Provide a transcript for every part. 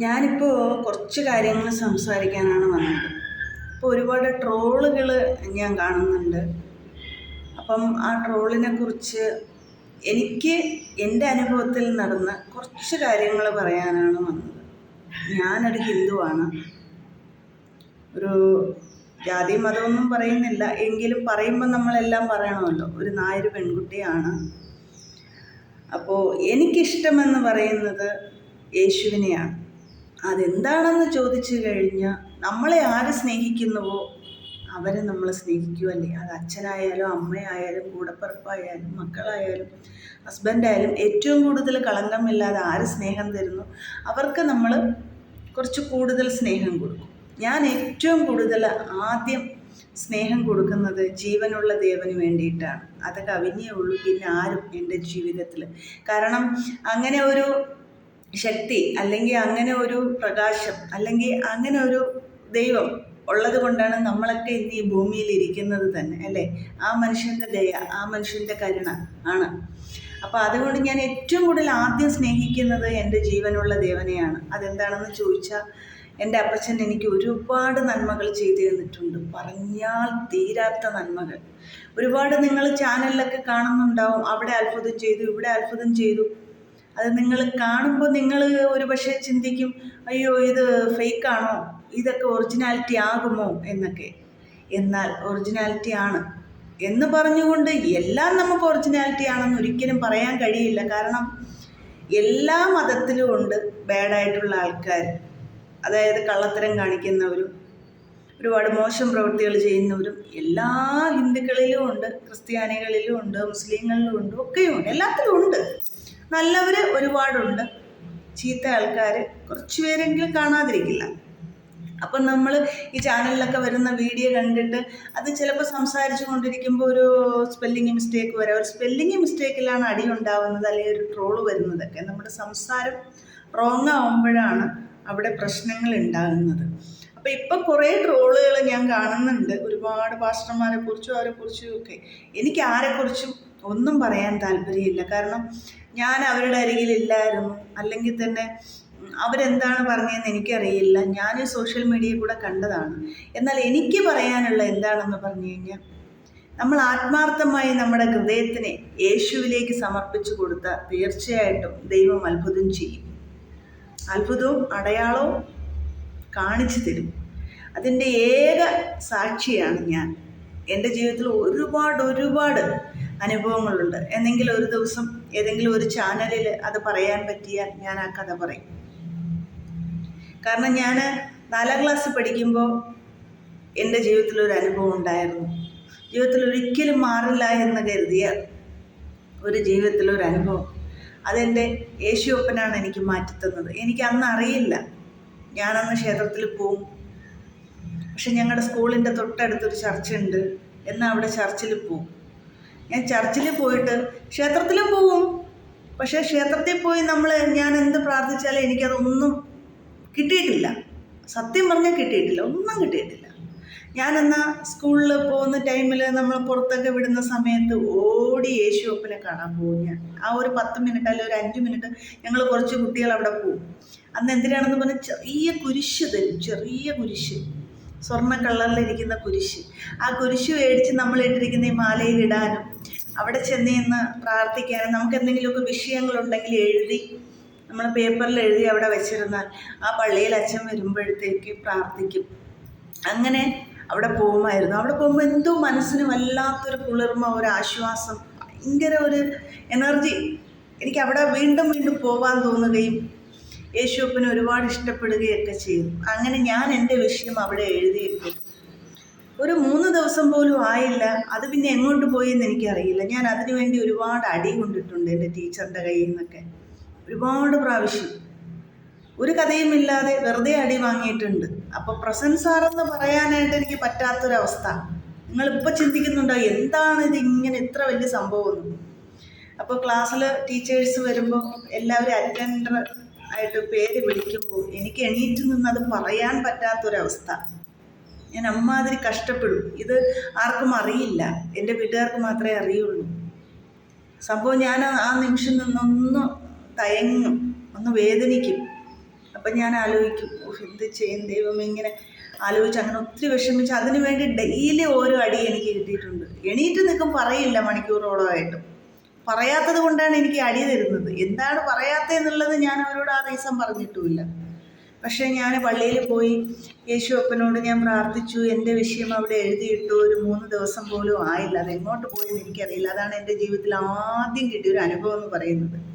ഞാനിപ്പോൾ കുറച്ച് കാര്യങ്ങൾ സംസാരിക്കാനാണ് വന്നത്. ഇപ്പോൾ ഒരുപാട് ട്രോളുകൾ ഞാൻ കാണുന്നുണ്ട്. അപ്പം ആ ട്രോളിനെ കുറിച്ച് എനിക്ക് എന്റെ അനുഭവത്തിൽ നടന്ന കുറച്ച് കാര്യങ്ങൾ പറയാനാണ് വന്നത്. ഞാനൊരു ഹിന്ദുവാണ്. ഒരു ജാതി മതമൊന്നും പറയുന്നില്ല. എങ്കിലും പറയുമ്പോൾ നമ്മളെല്ലാം പറയണമല്ലോ. ഒരു നായര് പെൺകുട്ടിയാണ്. അപ്പോൾ എനിക്കിഷ്ടമെന്ന് പറയുന്നത് യേശുവിനെയാണ്. അതെന്താണെന്ന് ചോദിച്ചു കഴിഞ്ഞാൽ നമ്മളെ ആര് സ്നേഹിക്കുന്നുവോ അവരെ നമ്മൾ സ്നേഹിക്കുമല്ലേ അത് അച്ഛനായാലും അമ്മയായാലും കൂടപ്പിറപ്പായാലും മക്കളായാലും ഹസ്ബൻഡായാലും ഏറ്റവും കൂടുതൽ കളങ്കമില്ലാതെ ആര് സ്നേഹം തരുന്നു? അവർക്ക് നമ്മൾ കുറച്ച് കൂടുതൽ സ്നേഹം കൊടുക്കും. ഞാൻ ഏറ്റവും കൂടുതൽ ആദ്യം സ്നേഹം കൊടുക്കുന്നത് ജീവനുള്ള ദേവന് വേണ്ടിയിട്ടാണ്. അത് കവിഞ്ഞേ ഉള്ളൂ. പിന്നെ ആരും എന്റെ ജീവിതത്തിൽ കാരണം അങ്ങനെ ഒരു ശക്തി അല്ലെങ്കിൽ അങ്ങനെ ഒരു പ്രകാശം അല്ലെങ്കിൽ അങ്ങനെ ഒരു ദൈവം ഉള്ളത് കൊണ്ടാണ് നമ്മളൊക്കെ ഇന്ന് ഈ ഭൂമിയിൽ ഇരിക്കുന്നത് തന്നെ അല്ലേ? ആ മനുഷ്യന്റെ ദയ ആ മനുഷ്യന്റെ കരുണ ആണ്. അപ്പോൾ അതുകൊണ്ട് ഞാൻ ഏറ്റവും കൂടുതൽ ആദ്യം സ്നേഹിക്കുന്നത് എന്റെ ജീവനുള്ള ദേവനെയാണ്. അതെന്താണെന്ന് ചോദിച്ചാൽ എന്റെ അപ്പച്ചൻ എനിക്ക് ഒരുപാട് നന്മകൾ ചെയ്തു തന്നിട്ടുണ്ട്. പറഞ്ഞാൽ തീരാത്ത നന്മകൾ. ഒരുപാട് നിങ്ങൾ ചാനലിലൊക്കെ കാണുന്നുണ്ടാവും അവിടെ അത്ഭുതം ചെയ്തു ഇവിടെ അത്ഭുതം ചെയ്തു. അത് നിങ്ങൾ കാണുമ്പോൾ നിങ്ങൾ ഒരു പക്ഷേ ചിന്തിക്കും അയ്യോ ഇത് ഫേക്കാണോ? ഇതൊക്കെ ഒറിജിനാലിറ്റി ആകുമോ? എന്നൊക്കെ. എന്നാൽ ഒറിജിനാലിറ്റി ആണ്. എന്ന് പറഞ്ഞുകൊണ്ട് എല്ലാം നമുക്ക് ഒറിജിനാലിറ്റി ആണെന്ന് ഒരിക്കലും പറയാൻ കഴിയില്ല. കാരണം എല്ലാ മതത്തിലും ഉണ്ട് ബാഡായിട്ടുള്ള ആൾക്കാർ. അതായത് കള്ളത്തരം കാണിക്കുന്നവരും ഒരുപാട് മോശം പ്രവൃത്തികൾ ചെയ്യുന്നവരും എല്ലാ ഹിന്ദുക്കളിലും ഉണ്ട് ക്രിസ്ത്യാനികളിലും ഉണ്ട് മുസ്ലിങ്ങളിലും ഉണ്ട് ഒക്കെയുണ്ട് എല്ലാത്തിലും ഉണ്ട്. നല്ലവർ ഒരുപാടുണ്ട്. ചീത്ത ആൾക്കാർ കുറച്ച് പേരെങ്കിലും കാണാതിരിക്കില്ല. അപ്പം നമ്മൾ ഈ ചാനലിലൊക്കെ വരുന്ന വീഡിയോ കണ്ടിട്ട് അത് ചിലപ്പോൾ സംസാരിച്ചു കൊണ്ടിരിക്കുമ്പോൾ ഒരു സ്പെല്ലിങ് മിസ്റ്റേക്ക് വരാം. ഒരു സ്പെല്ലിങ് മിസ്റ്റേക്കിലാണ് അടി ഉണ്ടാവുന്നത് അല്ലെങ്കിൽ ഒരു ട്രോൾ വരുന്നതൊക്കെ. നമ്മുടെ സംസാരം റോങ് ആവുമ്പോഴാണ് അവിടെ പ്രശ്നങ്ങൾ ഉണ്ടാകുന്നത്. അപ്പോൾ ഇപ്പം കുറേ ട്രോളുകൾ ഞാൻ കാണുന്നുണ്ട്. ഒരുപാട് പാസ്റ്റർമാരെ കുറിച്ചും അവരെ കുറിച്ചും ഒക്കെ. എനിക്ക് ആരെക്കുറിച്ചും ഒന്നും പറയാൻ താല്പര്യമില്ല. കാരണം ഞാൻ അവരുടെ അരികിലില്ലായിരുന്നു അല്ലെങ്കിൽ തന്നെ അവരെന്താണ് പറഞ്ഞതെന്ന് എനിക്കറിയില്ല. ഞാൻ സോഷ്യൽ മീഡിയയിൽ കൂടെ കണ്ടതാണ്. എന്നാൽ എനിക്ക് പറയാനുള്ള എന്താണെന്ന് പറഞ്ഞു കഴിഞ്ഞാൽ നമ്മൾ ആത്മാർത്ഥമായി നമ്മുടെ ഹൃദയത്തിനെ യേശുവിലേക്ക് സമർപ്പിച്ചു കൊടുത്ത തീർച്ചയായിട്ടും ദൈവം അത്ഭുതം ചെയ്യും. അത്ഭുതവും അടയാളവും കാണിച്ചു തരും. അതിന്റെ ഏക സാക്ഷിയാണ് ഞാൻ. എന്റെ ജീവിതത്തിൽ ഒരുപാട് ഒരുപാട് അനുഭവങ്ങളുണ്ട്. എന്നെങ്കിലും ഒരു ദിവസം ഏതെങ്കിലും ഒരു ചാനലിൽ അത് പറയാൻ പറ്റിയാൽ ഞാൻ ആ കഥ പറയും. കാരണം ഞാൻ നാലാം ക്ലാസ് പഠിക്കുമ്പോൾ എന്റെ ജീവിതത്തിൽ ഒരു അനുഭവം ഉണ്ടായിരുന്നു. ജീവിതത്തിൽ ഒരിക്കലും മാറില്ല എന്ന് കരുതിയ ഒരു ജീവിതത്തിൽ ഒരു അനുഭവം. അതെന്റെ യേശുവപ്പനാണ് എനിക്ക് മാറ്റിത്തന്നത് എനിക്ക് അന്ന് അറിയില്ല. ഞാനന്ന് ക്ഷേത്രത്തിൽ പോവും. പക്ഷെ ഞങ്ങളുടെ സ്കൂളിന്റെ തൊട്ടടുത്തൊരു ചർച്ചുണ്ട്. എന്നാൽ അവിടെ ചർച്ചിൽ പോവും. ഞാൻ ചർച്ചിൽ പോയിട്ട് ക്ഷേത്രത്തിലും പോകും പക്ഷേ ക്ഷേത്രത്തിൽ പോയി നമ്മൾ ഞാൻ എന്ത് പ്രാർത്ഥിച്ചാലും എനിക്കതൊന്നും കിട്ടിയിട്ടില്ല. സത്യം പറഞ്ഞാൽ കിട്ടിയിട്ടില്ല. ഒന്നും കിട്ടിയിട്ടില്ല. ഞാനെന്നാ സ്കൂളിൽ പോകുന്ന ടൈമിൽ നമ്മൾ പുറത്തൊക്കെ വിടുന്ന സമയത്ത് ഓടി യേശു ഒപ്പനെ കാണാൻ പോകും ഞാൻ. ആ ഒരു പത്ത് മിനിറ്റ് അല്ലെങ്കിൽ ഒരു അഞ്ച് മിനിറ്റ് ഞങ്ങൾ കുറച്ച് കുട്ടികൾ അവിടെ പോകും അന്ന് എന്തിനാണെന്ന് പറഞ്ഞാൽ ചെറിയ കുരിശ് തരും. ചെറിയ കുരിശ്. സ്വർണ കളറിലിരിക്കുന്ന കുരിശ്. ആ കുരിശ് മേടിച്ച് നമ്മൾ ഇട്ടിരിക്കുന്ന ഈ മാലയിലിടാനും അവിടെ ചെന്ന് ഇന്ന് പ്രാർത്ഥിക്കാനും നമുക്ക് എന്തെങ്കിലുമൊക്കെ വിഷയങ്ങളുണ്ടെങ്കിൽ എഴുതി നമ്മൾ പേപ്പറിൽ എഴുതി അവിടെ വെച്ചിരുന്നാൽ ആ പള്ളിയിൽ അച്ഛൻ വരുമ്പോഴത്തേക്ക് പ്രാർത്ഥിക്കും. അങ്ങനെ അവിടെ പോകുമായിരുന്നു. അവിടെ പോകുമ്പോൾ എന്തോ മനസ്സിന് വല്ലാത്തൊരു കുളിർമ ഒരു ആശ്വാസം ഭയങ്കര ഒരു എനർജി. എനിക്ക് അവിടെ വീണ്ടും വീണ്ടും പോകാൻ തോന്നുകയും യേശുപ്പനെ ഒരുപാട് ഇഷ്ടപ്പെടുകയൊക്കെ ചെയ്യും അങ്ങനെ ഞാൻ എന്റെ വിഷയം അവിടെ എഴുതിയിട്ടു. ഒരു മൂന്ന് ദിവസം പോലും ആയില്ല. അത് പിന്നെ എങ്ങോട്ട് പോയി എന്ന് എനിക്കറിയില്ല. ഞാൻ അതിനു വേണ്ടി ഒരുപാട് അടി കൊണ്ടിട്ടുണ്ട് എന്റെ ടീച്ചറിന്റെ കയ്യിൽ നിന്നൊക്കെ. ഒരുപാട് പ്രാവശ്യം. ഒരു കഥയുമില്ലാതെ വെറുതെ അടി വാങ്ങിയിട്ടുണ്ട്. അപ്പോൾ പ്രസൻസ് സാറെന്ന് പറയാനായിട്ട് എനിക്ക് പറ്റാത്തൊരവസ്ഥ. നിങ്ങളിപ്പോൾ ചിന്തിക്കുന്നുണ്ടോ എന്താണ് ഇത് ഇങ്ങനെ ഇത്ര വലിയ സംഭവം അപ്പോൾ ക്ലാസ്സിൽ ടീച്ചേഴ്സ് വരുമ്പോൾ എല്ലാവരും അറ്റൻഡർ ആയിട്ട് പേര് വിളിക്കുമ്പോൾ എനിക്ക് എണീറ്റ് നിന്ന് അത് പറയാൻ പറ്റാത്തൊരവസ്ഥ. ഞാൻ അമ്മാതിരി കഷ്ടപ്പെടും. ഇത് ആർക്കും അറിയില്ല. എന്റെ വീട്ടുകാർക്ക് മാത്രമേ അറിയുള്ളൂ. സംഭവം ഞാൻ ആ നിമിഷം നിന്നൊന്ന് തയങ്ങും. ഒന്ന് വേദനിക്കും. അപ്പം ഞാൻ ആലോചിക്കും "ഓ, എന്ത് ചെയ്യും ദൈവം ഇങ്ങനെ ആലോചിച്ച് അങ്ങനെ ഒത്തിരി വിഷമിച്ച് അതിനു വേണ്ടി ഡെയിലി ഓരോ അടി എനിക്ക് കിട്ടിയിട്ടുണ്ട്. എണീറ്റ് നിൽക്കും പറയില്ല മണിക്കൂറോളമായിട്ടും. പറയാത്തത് കൊണ്ടാണ് എനിക്ക് അടി തരുന്നത്. എന്താണ് പറയാത്തതെന്നുള്ളത് ഞാൻ അവരോട് ആ റീസൺ പറഞ്ഞിട്ടുമില്ല. പക്ഷേ ഞാൻ പള്ളിയിൽ പോയി യേശു അപ്പനോട് ഞാൻ പ്രാർത്ഥിച്ചു. എന്റെ വിഷയം അവിടെ എഴുതിയിട്ടു. ഒരു മൂന്ന് ദിവസം പോലും ആയില്ല. അത് എങ്ങോട്ട് പോയെന്ന് എനിക്കറിയില്ല. അതാണ് എന്റെ ജീവിതത്തിൽ ആദ്യം കിട്ടിയ ഒരു അനുഭവം എന്ന് പറയുന്നത്.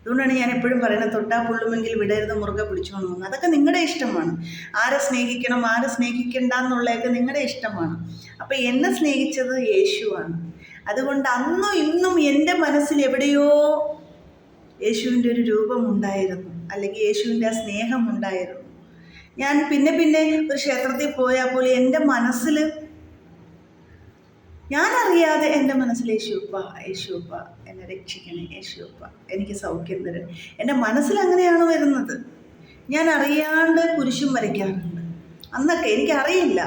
അതുകൊണ്ടാണ് ഞാൻ എപ്പോഴും പറയുന്നത് തൊട്ടാ പുള്ളുമെങ്കിൽ വിടരുത് മുറുകെ പിടിച്ചോണം പോകുന്നത് അതൊക്കെ നിങ്ങളുടെ ഇഷ്ടമാണ്. ആരെ സ്നേഹിക്കണം ആരെ സ്നേഹിക്കണ്ട എന്നുള്ളതൊക്കെ നിങ്ങളുടെ ഇഷ്ടമാണ്. അപ്പം എന്നെ സ്നേഹിച്ചത് യേശുവാണ്. അതുകൊണ്ട് അന്നും ഇന്നും എന്റെ മനസ്സിൽ എവിടെയോ യേശുവിന്റെ ഒരു രൂപമുണ്ടായിരുന്നു അല്ലെങ്കിൽ യേശുവിന്റെ ആ സ്നേഹം ഉണ്ടായിരുന്നു. ഞാൻ പിന്നെ പിന്നെ ഒരു ക്ഷേത്രത്തിൽ പോയാൽ പോലെ എന്റെ മനസ്സിൽ ഞാനറിയാതെ എന്റെ മനസ്സിൽ യേശുപ്പ യേശുപ്പ എന്നെ രക്ഷിക്കണേ യേശുപ്പ എനിക്ക് സൗഖ്യം തരും. എന്റെ മനസ്സിൽ അങ്ങനെയാണ് വരുന്നത്. ഞാൻ അറിയാണ്ട് കുരിശും വരയ്ക്കാറുണ്ട്. അന്നൊക്കെ എനിക്കറിയില്ല.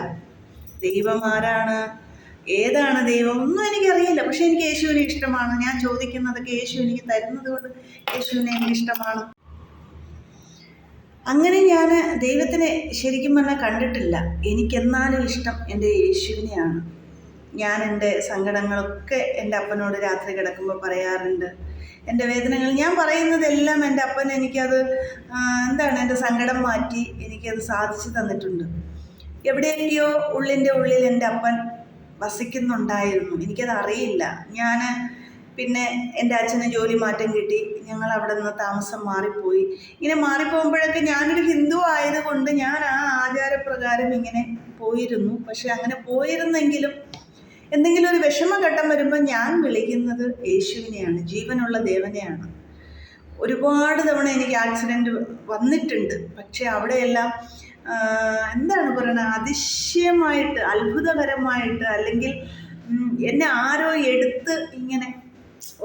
ദൈവം ആരാണ്? ഏതാണ് ദൈവം? ഒന്നും എനിക്കറിയില്ല. പക്ഷെ എനിക്ക് യേശുവിനെ ഇഷ്ടമാണ്. ഞാൻ ചോദിക്കുന്നതൊക്കെ യേശു എനിക്ക് തരുന്നത് കൊണ്ട് യേശുവിനെ എനിക്ക് ഇഷ്ടമാണ്. അങ്ങനെ ഞാൻ ദൈവത്തിനെ ശരിക്കും പറഞ്ഞാൽ കണ്ടിട്ടില്ല. എനിക്കെന്നാലും ഇഷ്ടം എന്റെ യേശുവിനെയാണ്. ഞാൻ എന്റെ സങ്കടങ്ങളൊക്കെ എന്റെ അപ്പനോട് രാത്രി കിടക്കുമ്പോൾ പറയാറുണ്ട്. എന്റെ വേദനകൾ ഞാൻ പറയുന്നതെല്ലാം എന്റെ അപ്പൻ എനിക്കത് എന്താണ് എന്റെ സങ്കടം മാറ്റി എനിക്കത് സാധിച്ചു തന്നിട്ടുണ്ട്. എവിടെയൊക്കെയോ ഉള്ളിന്റെ ഉള്ളിൽ എന്റെ അപ്പൻ വസിക്കുന്നുണ്ടായിരുന്നു. എനിക്കത് അറിയില്ല ഞാൻ പിന്നെ എന്റെ അച്ഛന് ജോലി മാറ്റം കിട്ടി. ഞങ്ങൾ അവിടെ നിന്ന് താമസം മാറിപ്പോയി. ഇങ്ങനെ മാറിപ്പോകുമ്പോഴൊക്കെ ഞാനൊരു ഹിന്ദു ആയതുകൊണ്ട് ഞാൻ ആ ആചാരപ്രകാരം ഇങ്ങനെ പോയിരുന്നു. പക്ഷെ അങ്ങനെ പോയിരുന്നെങ്കിലും എന്തെങ്കിലും ഒരു വിഷമഘട്ടം വരുമ്പോൾ ഞാൻ വിളിക്കുന്നത് യേശുവിനെയാണ് ജീവനുള്ള ദേവനെയാണ്. ഒരുപാട് തവണ എനിക്ക് ആക്സിഡന്റ് വന്നിട്ടുണ്ട്. പക്ഷേ അവിടെയെല്ലാം എന്താണ് പറയുന്നത് അതിശയമായിട്ട് അത്ഭുതകരമായിട്ട് അല്ലെങ്കിൽ എന്നെ ആരോ എടുത്ത് ഇങ്ങനെ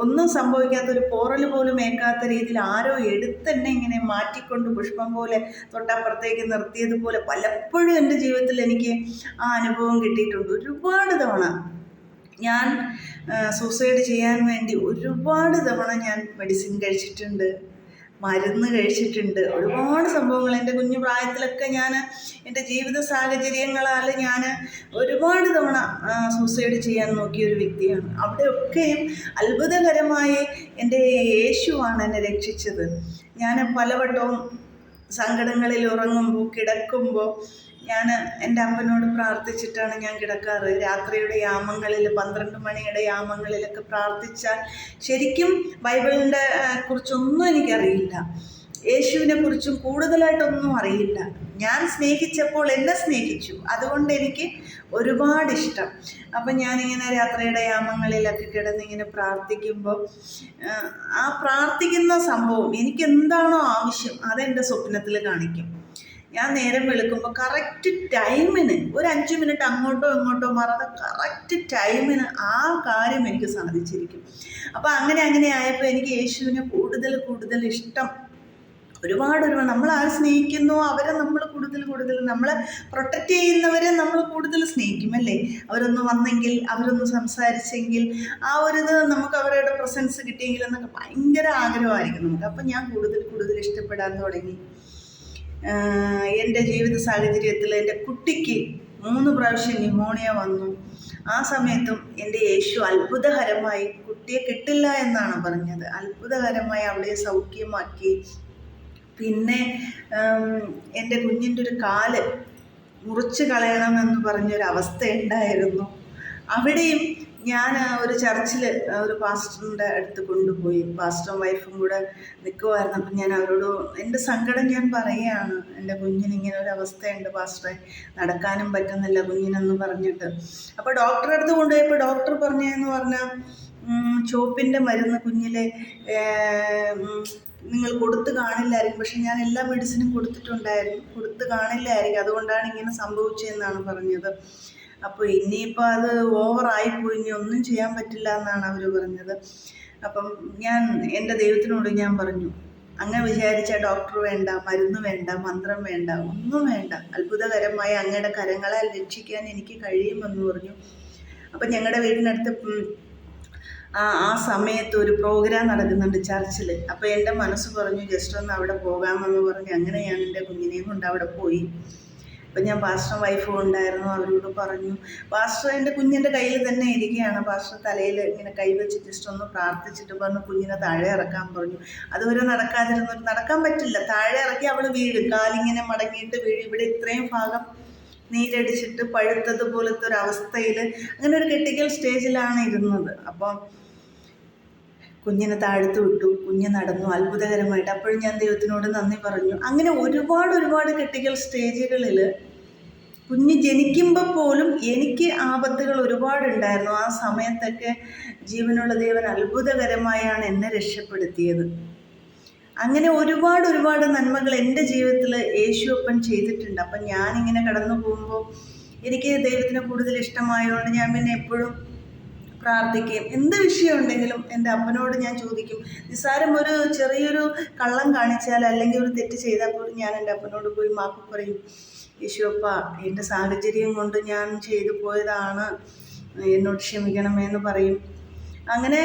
ഒന്നും സംഭവിക്കാത്ത ഒരു പോറൽ പോലും ഏക്കാത്ത രീതിയിൽ ആരോ എടുത്ത് എന്നെ ഇങ്ങനെ മാറ്റിക്കൊണ്ട് പുഷ്പം പോലെ തൊട്ടപ്പുറത്തേക്ക് നിർത്തിയതുപോലെ പലപ്പോഴും എന്റെ ജീവിതത്തിൽ എനിക്ക് ആ അനുഭവം കിട്ടിയിട്ടുണ്ട്. ഒരുപാട് തവണ ഞാൻ സൂസൈഡ് ചെയ്യാൻ വേണ്ടി ഒരുപാട് തവണ ഞാൻ മെഡിസിൻ കഴിച്ചിട്ടുണ്ട്. മരുന്ന് കഴിച്ചിട്ടുണ്ട്. ഒരുപാട് സംഭവങ്ങൾ. എന്റെ കുഞ്ഞു പ്രായത്തിലൊക്കെ ഞാൻ എന്റെ ജീവിത സാഹചര്യങ്ങളാൽ ഞാൻ ഒരുപാട് തവണ സൂസൈഡ് ചെയ്യാൻ നോക്കിയ ഒരു വ്യക്തിയാണ്. അവിടെയൊക്കെയും അത്ഭുതകരമായി എന്റെ യേശുവാണ് എന്നെ രക്ഷിച്ചത്. ഞാൻ പലവട്ടവും സങ്കടങ്ങളിൽ ഉറങ്ങുമ്പോൾ കിടക്കുമ്പോൾ ഞാൻ എന്റെ അപ്പനോട് പ്രാർത്ഥിച്ചിട്ടാണ് ഞാൻ കിടക്കാറ്. രാത്രിയുടെ യാമങ്ങളിൽ പന്ത്രണ്ട് മണിയുടെ യാമങ്ങളിലൊക്കെ പ്രാർത്ഥിച്ചാൽ ശരിക്കും ബൈബിളിന്റെ കുറിച്ചൊന്നും എനിക്കറിയില്ല. യേശുവിനെ കുറിച്ചും കൂടുതലായിട്ടൊന്നും അറിയില്ല. ഞാൻ സ്നേഹിച്ചപ്പോൾ എന്നെ സ്നേഹിച്ചു. അതുകൊണ്ട് എനിക്ക് ഒരുപാട് ഇഷ്ടം അപ്പം ഞാനിങ്ങനെ രാത്രിയുടെ യാമങ്ങളിലൊക്കെ കിടന്നിങ്ങനെ പ്രാർത്ഥിക്കുമ്പോൾ ആ പ്രാർത്ഥിക്കുന്ന സംഭവം എനിക്ക് എന്താണോ ആവശ്യം അതെന്റെ സ്വപ്നത്തിൽ കാണിക്കും. ഞാൻ നേരം വിളിക്കുമ്പോൾ കറക്റ്റ് ടൈമിന് ഒരു അഞ്ച് മിനിറ്റ് അങ്ങോട്ടോ ഇങ്ങോട്ടോ മാറാതെ കറക്റ്റ് ടൈമിന് ആ കാര്യം എനിക്ക് സാധിച്ചിരിക്കും. അപ്പോൾ അങ്ങനെ അങ്ങനെ ആയപ്പോൾ എനിക്ക് യേശുവിനെ കൂടുതൽ കൂടുതൽ ഇഷ്ടം. ഒരുപാട് ഒരുപാട് നമ്മൾ ആര് സ്നേഹിക്കുന്നു അവരെ നമ്മൾ കൂടുതൽ കൂടുതൽ നമ്മളെ പ്രൊട്ടക്റ്റ് ചെയ്യുന്നവരെ നമ്മൾ കൂടുതൽ സ്നേഹിക്കും അല്ലേ? അവരൊന്ന് വന്നെങ്കിൽ അവരൊന്ന് സംസാരിച്ചെങ്കിൽ ആ ഒരു ഇത് നമുക്ക് അവരുടെ പ്രസൻസ് കിട്ടിയെങ്കിൽ എന്നൊക്കെ ഭയങ്കര ആഗ്രഹമായിരിക്കും നമുക്ക്. അപ്പം ഞാൻ കൂടുതൽ കൂടുതൽ ഇഷ്ടപ്പെടാൻ തുടങ്ങി. എന്റെ ജീവിത സാഹചര്യത്തിൽ എന്റെ കുട്ടിക്ക് മൂന്ന് പ്രാവശ്യം ന്യൂമോണിയ വന്നു. ആ സമയത്തും എന്റെ യേശു അത്ഭുതകരമായി കുട്ടിയെ കിട്ടില്ല എന്നാണ് പറഞ്ഞത്. അത്ഭുതകരമായി അവളെ സൗഖ്യമാക്കി. പിന്നെ എന്റെ കുഞ്ഞിന്റെ ഒരു കാൽ മുറിച്ച് കളയണമെന്ന് പറഞ്ഞൊരവസ്ഥ ഉണ്ടായിരുന്നു. അവിടെയും ഞാൻ ഒരു ചർച്ചിൽ ഒരു പാസ്റ്ററിന്റെ അടുത്ത് കൊണ്ടുപോയി. പാസ്റ്ററും വൈഫും കൂടെ നിൽക്കുമായിരുന്നു അപ്പം ഞാൻ അവരോട് എന്റെ സങ്കടം ഞാൻ പറയുകയാണ്. എന്റെ കുഞ്ഞിന് ഇങ്ങനെ ഒരു അവസ്ഥയുണ്ട് പാസ്റ്ററെ. നടക്കാനും പറ്റുന്നില്ല കുഞ്ഞിനെന്ന് പറഞ്ഞിട്ട്. അപ്പോൾ ഡോക്ടറെ അടുത്ത് കൊണ്ടുപോയപ്പോൾ ഡോക്ടർ പറഞ്ഞതെന്ന് പറഞ്ഞാൽ ചോപ്പിന്റെ മരുന്ന് കുഞ്ഞിലെ നിങ്ങൾ കൊടുത്ത് കാണില്ലായിരിക്കും. പക്ഷെ ഞാൻ എല്ലാ മെഡിസിനും കൊടുത്തിട്ടുണ്ടായിരുന്നു. കൊടുത്ത് കാണില്ലായിരിക്കും. അതുകൊണ്ടാണ് ഇങ്ങനെ സംഭവിച്ചതെന്നാണ് പറഞ്ഞത്. അപ്പോൾ ഇനിയിപ്പോൾ അത് ഓവറായിപ്പോയി ഇനി ഒന്നും ചെയ്യാൻ പറ്റില്ല എന്നാണ് അവർ പറഞ്ഞത്. അപ്പം ഞാൻ എന്റെ ദൈവത്തിനോട് ഞാൻ പറഞ്ഞു അങ്ങനെ വിചാരിച്ച ഡോക്ടർ വേണ്ട മരുന്ന് വേണ്ട മന്ത്രം വേണ്ട ഒന്നും വേണ്ട. അത്ഭുതകരമായി അങ്ങയുടെ കരങ്ങളാൽ രക്ഷിക്കാൻ എനിക്ക് കഴിയുമെന്ന് പറഞ്ഞു. അപ്പം ഞങ്ങളുടെ വീടിനടുത്ത് ആ ആ സമയത്ത് ഒരു പ്രോഗ്രാം നടക്കുന്നുണ്ട് ചർച്ചിൽ അപ്പോൾ എന്റെ മനസ്സ് പറഞ്ഞു ജസ്റ്റ് ഒന്ന് അവിടെ പോകാമെന്ന് പറഞ്ഞ് അങ്ങനെ ഞാൻ എന്റെ കുഞ്ഞിനെയും കൊണ്ട് അവിടെ പോയി. അപ്പം ഞാൻ പാസ്റ്റർ വൈഫും ഉണ്ടായിരുന്നു അവരോട് പറഞ്ഞു പാസ്റ്റർ എന്റെ കുഞ്ഞിന്റെ കയ്യിൽ തന്നെ ഇരിക്കുകയാണ്. പാസ്റ്റർ തലയിൽ ഇങ്ങനെ കൈവച്ച് ജസ്റ്റ് ഒന്ന് പ്രാർത്ഥിച്ചിട്ട് പറഞ്ഞു കുഞ്ഞിനെ താഴെ ഇറക്കാൻ പറഞ്ഞു. അതുവരെ നടക്കാതിരുന്നു നടക്കാൻ പറ്റില്ല. താഴെ ഇറക്കി അവൾ വീഴും. കാലിങ്ങനെ മടങ്ങിയിട്ട് വീഴും. ഇവിടെ ഇത്രയും ഭാഗം നീരടിച്ചിട്ട് പഴുത്തതുപോലത്തെ ഒരു അവസ്ഥയിൽ അങ്ങനെ ഒരു ക്രിട്ടിക്കൽ സ്റ്റേജിലാണ് ഇരുന്നത്. അപ്പം കുഞ്ഞിനെ താഴ്ത്തു വിട്ടു കുഞ്ഞ് നടന്നു അത്ഭുതകരമായിട്ട്. അപ്പോഴും ഞാൻ ദൈവത്തിനോട് നന്ദി പറഞ്ഞു. അങ്ങനെ ഒരുപാട് ഒരുപാട് കെട്ടിക്കൽ സ്റ്റേജുകളിൽ കുഞ്ഞ് ജനിക്കുമ്പോൾ പോലും എനിക്ക് ആപത്തുകൾ ഒരുപാടുണ്ടായിരുന്നു. ആ സമയത്തൊക്കെ ജീവനുള്ള ദൈവൻ അത്ഭുതകരമായാണ് എന്നെ രക്ഷപ്പെടുത്തിയത്. അങ്ങനെ ഒരുപാട് ഒരുപാട് നന്മകൾ എന്റെ ജീവിതത്തിൽ യേശുവപ്പൻ ചെയ്തിട്ടുണ്ട്. അപ്പം ഞാനിങ്ങനെ കടന്നു പോകുമ്പോൾ എനിക്ക് ദൈവത്തിന് കൂടുതൽ ഇഷ്ടമായതുകൊണ്ട് ഞാൻ പിന്നെ എപ്പോഴും പ്രാർത്ഥിക്കുകയും എന്ത് വിഷയമുണ്ടെങ്കിലും എന്റെ അപ്പനോട് ഞാൻ ചോദിക്കും നിസ്സാരം ഒരു ചെറിയൊരു കള്ളം കാണിച്ചാൽ അല്ലെങ്കിൽ ഒരു തെറ്റ് ചെയ്താൽ പോലും ഞാൻ എന്റെ അപ്പനോട് പോയി മാപ്പ് പറയും. യേശുവപ്പ എന്റെ സാഹചര്യം കൊണ്ട് ഞാൻ ചെയ്തു പോയതാണ് എന്നോട് ക്ഷമിക്കണമേ എന്ന് പറയും. അങ്ങനെ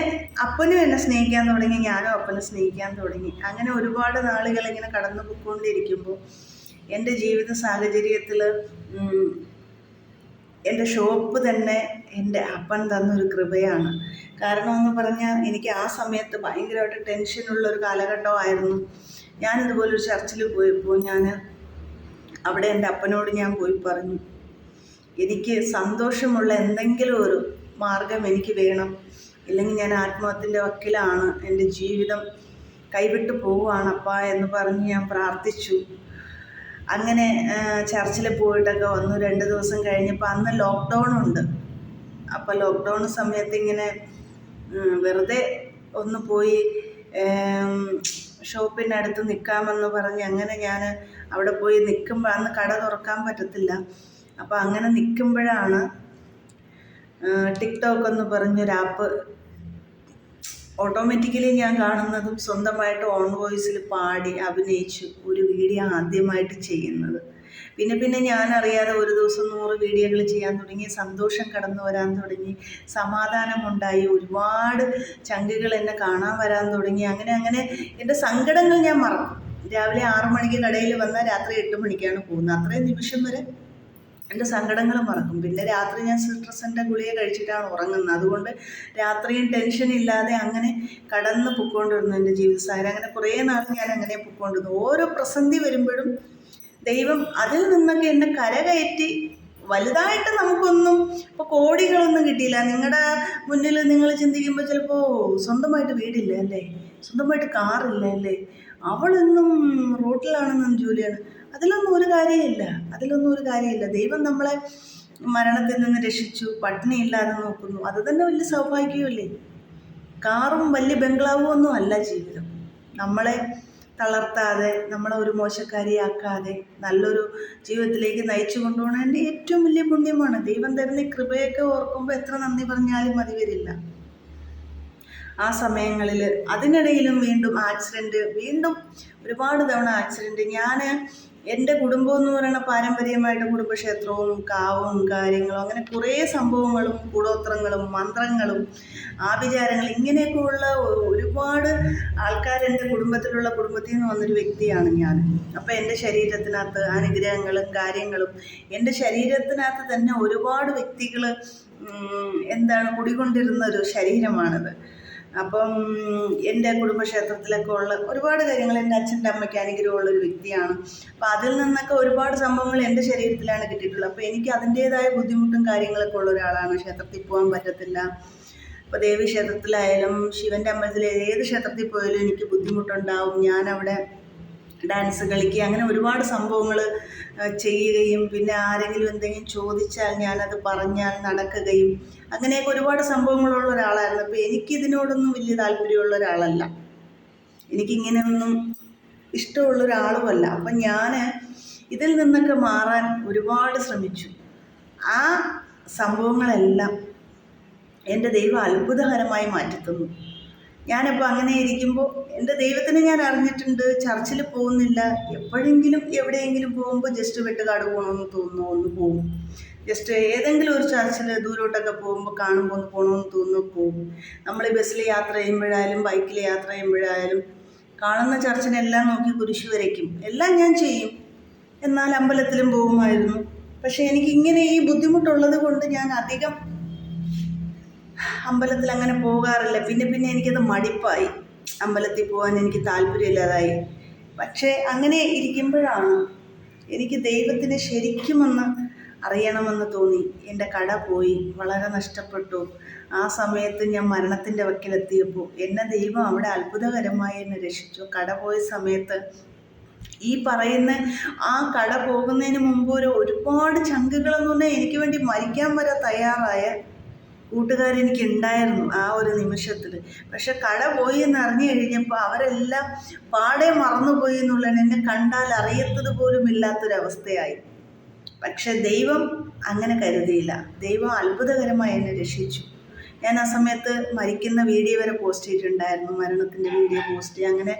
അപ്പനും എന്നെ സ്നേഹിക്കാൻ തുടങ്ങി ഞാനും അപ്പനെ സ്നേഹിക്കാൻ തുടങ്ങി. അങ്ങനെ ഒരുപാട് നാളുകൾ ഇങ്ങനെ കടന്നു പോയിക്കൊണ്ടിരിക്കുമ്പോൾ എന്റെ ജീവിത സാഹചര്യത്തിൽ എന്റെ ഷോപ്പ് തന്നെ എന്റെ അപ്പൻ തന്നൊരു കൃപയാണ്. കാരണം എന്ന് പറഞ്ഞാൽ എനിക്ക് ആ സമയത്ത് ഭയങ്കരമായിട്ട് ടെൻഷനുള്ള ഒരു കാലഘട്ടമായിരുന്നു. ഞാനിതുപോലൊരു ചർച്ചിൽ പോയപ്പോൾ ഞാൻ അവിടെ എന്റെ അപ്പനോട് ഞാൻ പോയി പറഞ്ഞു എനിക്ക് സന്തോഷമുള്ള എന്തെങ്കിലും ഒരു മാർഗം എനിക്ക് വേണം. ഇല്ലെങ്കിൽ ഞാൻ ആത്മഹത്യന്റെ വക്കിലാണ്. എന്റെ ജീവിതം കൈവിട്ടു അപ്പ എന്ന് പറഞ്ഞ് ഞാൻ പ്രാർത്ഥിച്ചു. അങ്ങനെ ചർച്ചിൽ പോയിട്ടൊക്കെ വന്നു. രണ്ട് ദിവസം കഴിഞ്ഞപ്പോൾ അന്ന് ലോക്ക്ഡൗൺ ഉണ്ട്. അപ്പോൾ ലോക്ക്ഡൗൺ സമയത്ത് ഇങ്ങനെ വെറുതെ ഒന്ന് പോയി ഷോപ്പിന്റെ അടുത്ത് നിൽക്കാമെന്ന് പറഞ്ഞ് അങ്ങനെ ഞാൻ അവിടെ പോയി നിൽക്കുമ്പോൾ അന്ന് കട തുറക്കാൻ പറ്റത്തില്ല. അപ്പോൾ അങ്ങനെ നിൽക്കുമ്പോഴാണ് ടിക്ടോക്ക് എന്ന് പറഞ്ഞൊരു ആപ്പ് ഓട്ടോമാറ്റിക്കലി ഞാൻ കാണുന്നതും സ്വന്തമായിട്ട് ഓൺ വോയിസിൽ പാടി അഭിനയിച്ചു ഒരു വീഡിയോ ആദ്യമായിട്ട് ചെയ്യുന്നത്. പിന്നെ പിന്നെ ഞാൻ അറിയാതെ ഒരു ദിവസം നൂറ് വീഡിയോകൾ ചെയ്യാൻ തുടങ്ങി സന്തോഷം കടന്നു വരാൻ തുടങ്ങി സമാധാനമുണ്ടായി ഒരുപാട് ചങ്കുകൾ എന്നെ കാണാൻ വരാൻ തുടങ്ങി. അങ്ങനെ അങ്ങനെ എന്റെ സങ്കടങ്ങൾ ഞാൻ മറക്കും. രാവിലെ ആറു മണിക്ക് കടയിൽ വന്നാൽ രാത്രി എട്ട് മണിക്കാണ് പോകുന്നത്. അത്രയും നിമിഷം വരെ എന്റെ സങ്കടങ്ങൾ മറക്കും. പിന്നെ രാത്രി ഞാൻ സിട്രസിന്റെ ഗുളിക കഴിച്ചിട്ടാണ് ഉറങ്ങുന്നത്. അതുകൊണ്ട് രാത്രിയും ടെൻഷൻ ഇല്ലാതെ അങ്ങനെ കടന്ന് പൊക്കോണ്ടിരുന്നു എന്റെ ജീവിതസാരം അങ്ങനെ കുറേ നാൾ ഞാൻ അങ്ങനെ പൊക്കോണ്ടിരുന്നു ഓരോ പ്രസന്ധി വരുമ്പോഴും ദൈവം അതിൽ നിന്നൊക്കെ എന്നെ കരകയറ്റി വലുതായിട്ട് നമുക്കൊന്നും ഇപ്പോൾ കോടികളൊന്നും കിട്ടിയില്ല. നിങ്ങളുടെ മുന്നിൽ നിങ്ങൾ ചിന്തിക്കുമ്പോൾ ചിലപ്പോൾ സ്വന്തമായിട്ട് വീടില്ല അല്ലേ? സ്വന്തമായിട്ട് കാറില്ല അല്ലേ? അവളെന്നും റോട്ടിലാണെന്നും ജോലിയാണ്. അതിലൊന്നും ഒരു കാര്യമില്ല. അതിലൊന്നും ഒരു കാര്യമില്ല. ദൈവം നമ്മളെ മരണത്തിൽ നിന്ന് രക്ഷിച്ചു പട്ടിണി ഇല്ലാതെ നോക്കുന്നു. അത് തന്നെ വലിയ സൗഭാഗ്യമല്ലേ? കാറും വലിയ ബംഗ്ലാവും ഒന്നും അല്ല ജീവിതം. നമ്മളെ തളർത്താതെ നമ്മളെ ഒരു മോശക്കാരിയാക്കാതെ നല്ലൊരു ജീവിതത്തിലേക്ക് നയിച്ചു കൊണ്ടുപോകണതിന്റെ ഏറ്റവും വലിയ പുണ്യമാണ്. ദൈവം തരുന്ന കൃപയൊക്കെ ഓർക്കുമ്പോൾ എത്ര നന്ദി പറഞ്ഞാലും മതി വരില്ല. ആ സമയങ്ങളിൽ അതിനിടയിലും വീണ്ടും ആക്സിഡന്റ് വീണ്ടും ഒരുപാട് തവണ ആക്സിഡന്റ് ഞാൻ എന്റെ കുടുംബം എന്ന് പറയുന്ന പാരമ്പര്യമായിട്ട് കുടുംബക്ഷേത്രവും കാവും കാര്യങ്ങളും അങ്ങനെ കുറേ സംഭവങ്ങളും കൂടോത്രങ്ങളും മന്ത്രങ്ങളും ആഭിചാരങ്ങൾ ഇങ്ങനെയൊക്കെയുള്ള ഒരുപാട് ആൾക്കാർ എന്റെ കുടുംബത്തിലുള്ള കുടുംബത്തിൽ നിന്ന് വന്നൊരു വ്യക്തിയാണ് ഞാൻ. അപ്പോൾ എന്റെ ശരീരത്തിനകത്ത് അനുഗ്രഹങ്ങളും കാര്യങ്ങളും എന്റെ ശരീരത്തിനകത്ത് തന്നെ ഒരുപാട് വ്യക്തികൾ എന്താണ് കുടികൊണ്ടിരുന്ന ഒരു ശരീരമാണത്. അപ്പം എന്റെ കുടുംബക്ഷേത്രത്തിലൊക്കെ ഉള്ള ഒരുപാട് കാര്യങ്ങൾ എന്റെ അച്ഛന്റെ അമ്മയ്ക്ക് അനുഗ്രഹമുള്ള ഒരു വ്യക്തിയാണ്. അപ്പോൾ അതിൽ നിന്നൊക്കെ ഒരുപാട് സംഭവങ്ങൾ എന്റെ ശരീരത്തിലാണ് കിട്ടിയിട്ടുള്ളത്. അപ്പോൾ എനിക്ക് അതിന്റേതായ ബുദ്ധിമുട്ടും കാര്യങ്ങളൊക്കെ ഉള്ള ഒരാളാണ്. ക്ഷേത്രത്തിൽ പോകാൻ പറ്റത്തില്ല. ഇപ്പോൾ ദേവി ക്ഷേത്രത്തിലായാലും ശിവന്റെ അമ്പലത്തിൽ ഏത് ക്ഷേത്രത്തിൽ പോയാലും എനിക്ക് ബുദ്ധിമുട്ടുണ്ടാവും. ഞാനവിടെ ഡാൻസ് കളിക്കുക അങ്ങനെ ഒരുപാട് സംഭവങ്ങൾ ചെയ്യുകയും പിന്നെ ആരെങ്കിലും എന്തെങ്കിലും ചോദിച്ചാൽ ഞാനത് പറഞ്ഞാൽ നടക്കുകയും അങ്ങനെയൊക്കെ ഒരുപാട് സംഭവങ്ങളുള്ള ഒരാളായിരുന്നു. അപ്പോൾ എനിക്കിതിനോടൊന്നും വലിയ താല്പര്യമുള്ള ഒരാളല്ല. എനിക്കിങ്ങനെയൊന്നും ഇഷ്ടമുള്ള ഒരാളുമല്ല. അപ്പം ഞാൻ ഇതിൽ നിന്നൊക്കെ മാറാൻ ഒരുപാട് ശ്രമിച്ചു. ആ സംഭവങ്ങളെല്ലാം എന്റെ ദൈവം അത്ഭുതകരമായി മാറ്റിത്തന്നു. ഞാനിപ്പോൾ അങ്ങനെ ഇരിക്കുമ്പോൾ എന്റെ ദൈവത്തിനെ ഞാൻ അറിഞ്ഞിട്ടുണ്ട് ചർച്ചിൽ പോകുന്നില്ല. എപ്പോഴെങ്കിലും എവിടെയെങ്കിലും പോകുമ്പോൾ ജസ്റ്റ് വെട്ടുകാട് പോകണമെന്ന് തോന്നുന്നു ഒന്ന് പോകും ജസ്റ്റ് ഏതെങ്കിലും ഒരു ചർച്ചിൽ ദൂരോട്ടൊക്കെ പോകുമ്പോൾ കാണുമ്പോൾ ഒന്ന് പോകണമെന്ന് തോന്നുന്നു പോകും നമ്മൾ ബസ്സിൽ യാത്ര ചെയ്യുമ്പോഴായാലും ബൈക്കിൽ യാത്ര ചെയ്യുമ്പോഴായാലും കാണുന്ന ചർച്ചിനെല്ലാം നോക്കി കുരിശ് വരയ്ക്കും. എല്ലാം ഞാൻ ചെയ്യും. എന്നാൽ അമ്പലത്തിലും പോകുമായിരുന്നു. പക്ഷേ എനിക്ക് ഇങ്ങനെ ഈ ബുദ്ധിമുട്ടുള്ളത് കൊണ്ട് ഞാൻ അധികം അമ്പലത്തിൽ അങ്ങനെ പോകാറില്ല. പിന്നെ പിന്നെ എനിക്കത് മടിപ്പായി. അമ്പലത്തിൽ പോകാൻ എനിക്ക് താല്പര്യമില്ലാതായി. പക്ഷേ അങ്ങനെ ഇരിക്കുമ്പോഴാണ് എനിക്ക് ദൈവത്തിനെ ശരിക്കുമെന്ന് അറിയണമെന്ന് തോന്നി. എന്റെ കട പോയി. വളരെ നഷ്ടപ്പെട്ടു. ആ സമയത്ത് ഞാൻ മരണത്തിന്റെ വക്കിലെത്തിയപ്പോൾ എന്നെ ദൈവം അവിടെ അത്ഭുതകരമായി എന്നെ രക്ഷിച്ചു. കട പോയ സമയത്ത് ഈ പറയുന്ന ആ കട പോകുന്നതിന് മുമ്പ് ഒരു ഒരുപാട് ചങ്കുകളെന്ന് പറഞ്ഞാൽ എനിക്ക് വേണ്ടി മരിക്കാൻ വരെ തയ്യാറായ കൂട്ടുകാരെനിക്ക് ഉണ്ടായിരുന്നു ആ ഒരു നിമിഷത്തിൽ. പക്ഷെ കട പോയി എന്ന് അറിഞ്ഞു കഴിഞ്ഞപ്പോൾ അവരെല്ലാം പാടെ മറന്നുപോയി എന്നുള്ള എന്നെ കണ്ടാൽ അറിയത്തത് പോലും ഇല്ലാത്തൊരവസ്ഥയായി. പക്ഷെ ദൈവം അങ്ങനെ കരുതിയില്ല. ദൈവം അത്ഭുതകരമായി എന്നെ രക്ഷിച്ചു. ഞാൻ ആ സമയത്ത് മരിക്കുന്ന വീഡിയോ വരെ പോസ്റ്റ് ചെയ്തിട്ടുണ്ടായിരുന്നു. മരണത്തിന്റെ വീഡിയോ പോസ്റ്റ് അങ്ങനെ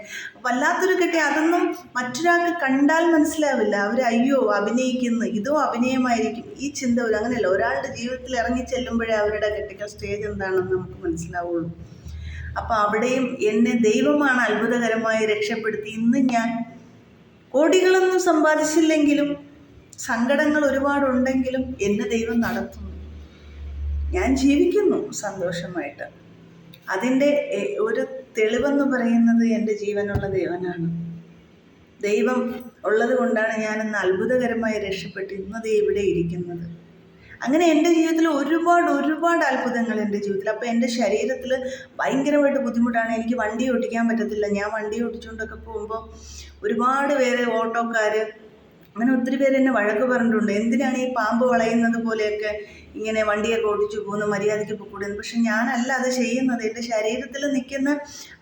വല്ലാത്തൊരു കെട്ടി. അതൊന്നും മറ്റൊരാൾക്ക് കണ്ടാൽ മനസ്സിലാവില്ല. അവർ അയ്യോ അഭിനയിക്കുന്നു. ഇതോ അഭിനയമായിരിക്കും. ഈ ചിന്ത ഒരു അങ്ങനെയല്ല. ഒരാളുടെ ജീവിതത്തിൽ ഇറങ്ങി ചെല്ലുമ്പോഴേ അവരുടെ കെട്ടിക്കൽ സ്റ്റേജ് എന്താണെന്ന് നമുക്ക് മനസ്സിലാവുള്ളൂ. അപ്പോൾ അവിടെയും എന്നെ ദൈവമാണ് അത്ഭുതകരമായി രക്ഷപ്പെടുത്തി. ഇന്ന് ഞാൻ കോടികളൊന്നും സമ്പാദിച്ചില്ലെങ്കിലും സങ്കടങ്ങൾ ഒരുപാടുണ്ടെങ്കിലും എന്നെ ദൈവം നടത്തുന്നു. ഞാൻ ജീവിക്കുന്നു സന്തോഷമായിട്ട്. അതിന്റെ ഒരു തെളിവെന്ന് പറയുന്നത് എന്റെ ജീവനുള്ള ദൈവനാണ്. ദൈവം ഉള്ളത് കൊണ്ടാണ് ഞാൻ ഇന്ന് അത്ഭുതകരമായി രക്ഷപ്പെട്ട് ഇന്നത് ഇവിടെ ഇരിക്കുന്നത്. അങ്ങനെ എന്റെ ജീവിതത്തിൽ ഒരുപാട് ഒരുപാട് അത്ഭുതങ്ങൾ എന്റെ ജീവിതത്തിൽ. അപ്പോൾ എന്റെ ശരീരത്തിൽ ഭയങ്കരമായിട്ട് ബുദ്ധിമുട്ടാണ്. എനിക്ക് വണ്ടി ഓടിക്കാൻ പറ്റത്തില്ല. ഞാൻ വണ്ടി ഓടിച്ചുകൊണ്ടൊക്കെ പോകുമ്പോൾ ഒരുപാട് പേര് ഓട്ടോക്കാർ അങ്ങനെ ഒത്തിരി പേര് എന്നെ വഴക്ക് പറഞ്ഞിട്ടുണ്ട്. എന്തിനാണ് ഈ പാമ്പ് വളയുന്നത് പോലെയൊക്കെ ഇങ്ങനെ വണ്ടിയൊക്കെ ഓടിച്ചു പോകുന്ന മര്യാദയ്ക്ക് പോയിക്കൂടുന്നത് പക്ഷെ ഞാനല്ല അത് ചെയ്യുന്നത്. എന്റെ ശരീരത്തിൽ നിൽക്കുന്ന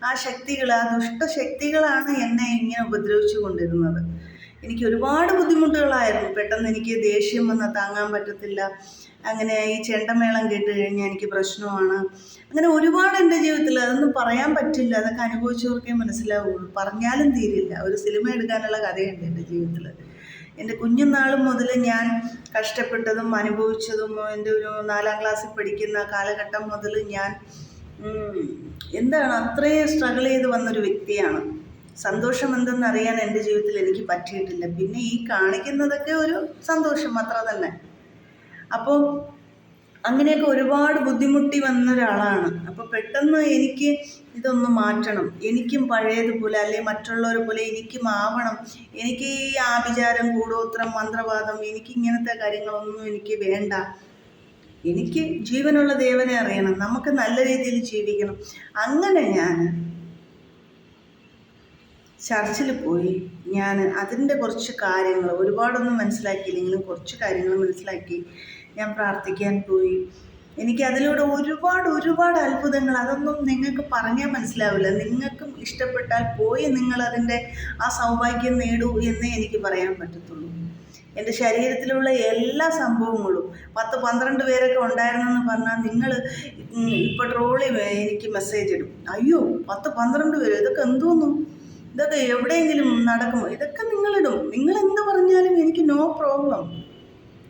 ആ ശക്തികൾ ആ ദുഷ്ടശക്തികളാണ് എന്നെ ഇങ്ങനെ ഉപദ്രവിച്ചു കൊണ്ടിരുന്നത്. എനിക്ക് ഒരുപാട് ബുദ്ധിമുട്ടുകളായിരുന്നു. പെട്ടെന്ന് എനിക്ക് ദേഷ്യം വന്ന് താങ്ങാൻ പറ്റത്തില്ല. അങ്ങനെ ഈ ചെണ്ടമേളം കേട്ട് കഴിഞ്ഞാൽ എനിക്ക് പ്രശ്നമാണ്. അങ്ങനെ ഒരുപാട് എന്റെ ജീവിതത്തിൽ അതൊന്നും പറയാൻ പറ്റില്ല. അതൊക്കെ അനുഭവിച്ചവർക്കേ മനസ്സിലാവുള്ളൂ. പറഞ്ഞാലും തീരില്ല. ഒരു സിനിമ എടുക്കാനുള്ള കഥയുണ്ട് എന്റെ ജീവിതത്തിൽ എന്റെ കുഞ്ഞുനാൾ മുതൽ ഞാൻ കഷ്ടപ്പെട്ടതും അനുഭവിച്ചതും എന്റെ ഒരു നാലാം ക്ലാസ്സിൽ പഠിക്കുന്ന കാലഘട്ടം മുതൽ ഞാൻ എന്താണ് അത്രയും സ്ട്രഗിൾ ചെയ്ത് വന്നൊരു വ്യക്തിയാണ്. സന്തോഷം എന്തെന്നറിയാൻ എന്റെ ജീവിതത്തിൽ എനിക്ക് പറ്റിയിട്ടില്ല. പിന്നെ ഈ കാണിക്കുന്നതൊക്കെ ഒരു സന്തോഷം അത്ര തന്നെ. അപ്പോൾ അങ്ങനെയൊക്കെ ഒരുപാട് ബുദ്ധിമുട്ടി വന്ന ഒരാളാണ് അപ്പോൾ പെട്ടെന്ന് എനിക്ക് ഇതൊന്ന് മാറ്റണം. എനിക്കും പഴയതുപോലെ അല്ലെങ്കിൽ മറ്റുള്ളവരെ പോലെ എനിക്കും ആവണം. എനിക്ക് ഈ ആഭിചാരം കൂടോത്രം മന്ത്രവാദം എനിക്ക് ഇങ്ങനത്തെ കാര്യങ്ങളൊന്നും എനിക്ക് വേണ്ട. എനിക്ക് ജീവനുള്ള ദേവനെ അറിയണം. നമുക്ക് നല്ല രീതിയിൽ ജീവിക്കണം. അങ്ങനെ ഞാൻ ചർച്ചിൽ പോയി. ഞാൻ അതിന്റെ കുറച്ച് കാര്യങ്ങൾ ഒരുപാടൊന്നും മനസ്സിലാക്കിയില്ലെങ്കിലും കുറച്ച് കാര്യങ്ങൾ മനസ്സിലാക്കി. ഞാൻ പ്രാർത്ഥിക്കാൻ പോയി. എനിക്ക് അതിലൂടെ ഒരുപാട് ഒരുപാട് അത്ഭുതങ്ങൾ അതൊന്നും നിങ്ങൾക്ക് പറഞ്ഞാൽ മനസ്സിലാവില്ല. നിങ്ങൾക്കും ഇഷ്ടപ്പെട്ടാൽ പോയി നിങ്ങളതിന്റെ ആ സൗഭാഗ്യം നേടൂ എന്നേ എനിക്ക് പറയാൻ പറ്റത്തുള്ളൂ. എന്റെ ശരീരത്തിലുള്ള എല്ലാ സംഭവങ്ങളും പത്ത് പന്ത്രണ്ട് പേരൊക്കെ ഉണ്ടായിരുന്നെന്ന് പറഞ്ഞാൽ നിങ്ങൾ ഇപ്പോൾ ട്രോളി എനിക്ക് മെസ്സേജ് ഇടും. അയ്യോ പത്ത് പന്ത്രണ്ട് പേര്? ഇതൊക്കെ എന്തോന്നു? ഇതൊക്കെ എവിടെയെങ്കിലും നടക്കുമോ? ഇതൊക്കെ നിങ്ങളിടും. നിങ്ങൾ എന്ത് പറഞ്ഞാലും എനിക്ക് നോ പ്രോബ്ലം